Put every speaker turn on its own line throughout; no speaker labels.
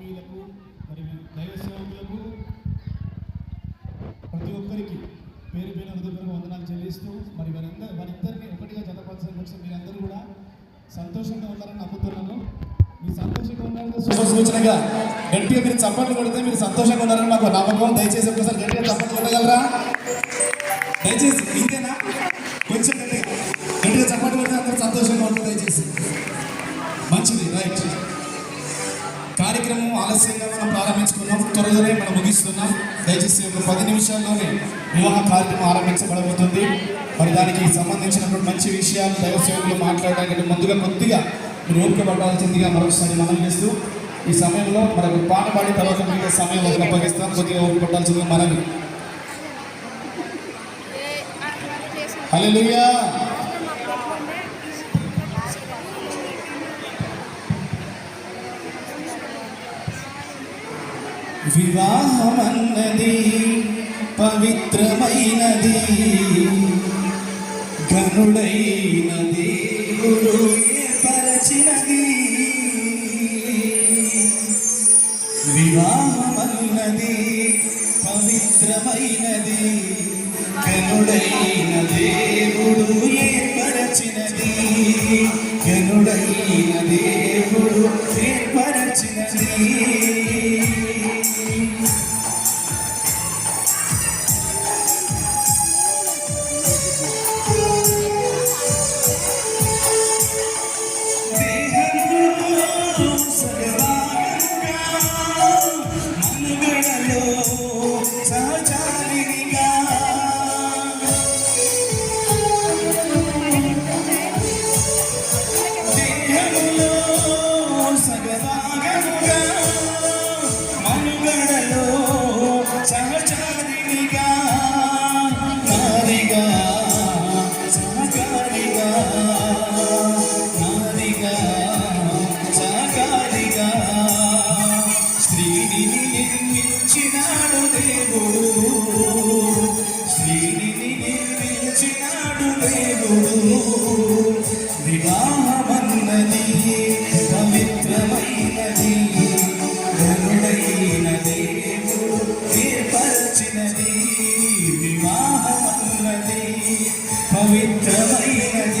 ఆత్మీయులకు మరి దైవ సేవకులకు ప్రతి ఒక్కరికి పేరు పేరు హృదయపూర్వక వందనాలు చెల్లిస్తూ మరి వారందరూ వారిద్దరిని ఒకటిగా జతపరచడం కోసం మీరందరూ కూడా సంతోషంగా ఉన్నారని నమ్ముతున్నాను. మీ సంతోషంగా ఉన్నారని శుభ సూచనగా గట్టిగా మీరు చప్పట్లు కొడితే మీరు సంతోషంగా ఉన్నారని మాకు నమ్మకం. దయచేసి ఒకసారి గట్టిగా చప్పట్లు కొట్టగలరా? దయచేసి ఇంతేనా? కార్యక్రమం ఆలస్యంగా మనం ప్రారంభించుకున్నాం. త్వరలోనే మనం ముగిస్తున్నాం. దయచేసి ఒక పది నిమిషాల్లోనే వివాహ కార్యక్రమం ఆరంభించబడబోతుంది. మరి దానికి సంబంధించినటువంటి మంచి విషయాలు దైవ సేవకులు మాట్లాడడానికి ముందుగా కొద్దిగా మీరు ఓపిక పడాల్సిందిగా మరొకసారి మనం చేస్తూ ఈ సమయంలో మనకు పాట పాడిన తర్వాత మీకు సమయం ఒకటి అప్పగిస్తాం. కొద్దిగా ఓపిక పడాల్సిందిగా మనవి. హల్లెలూయా. వివాహమన్నది పవిత్రమైనది. గనుడైన గురు ఏర్పరచినది వివాహమన్నది పవిత్రమైనది. గనుడైన దేవుడు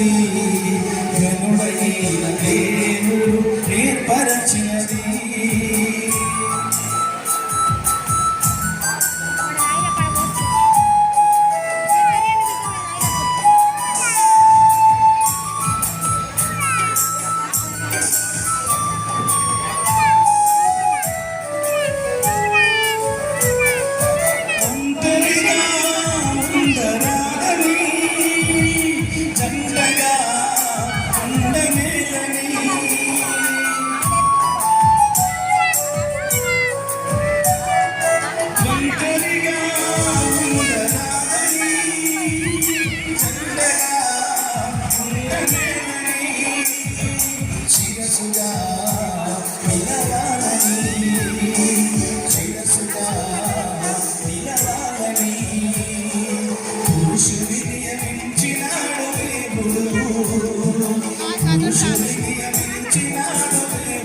పవిత్రమైనది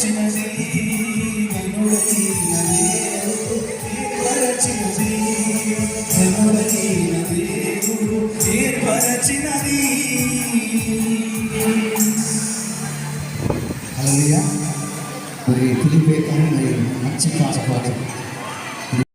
ఏర్పరచినది ఘనుడైన దేవుడు. ఏర్పరచినది ఘనుడైన దేవుడు.
మరి పిలిపే కానీ మరి మంచి పాట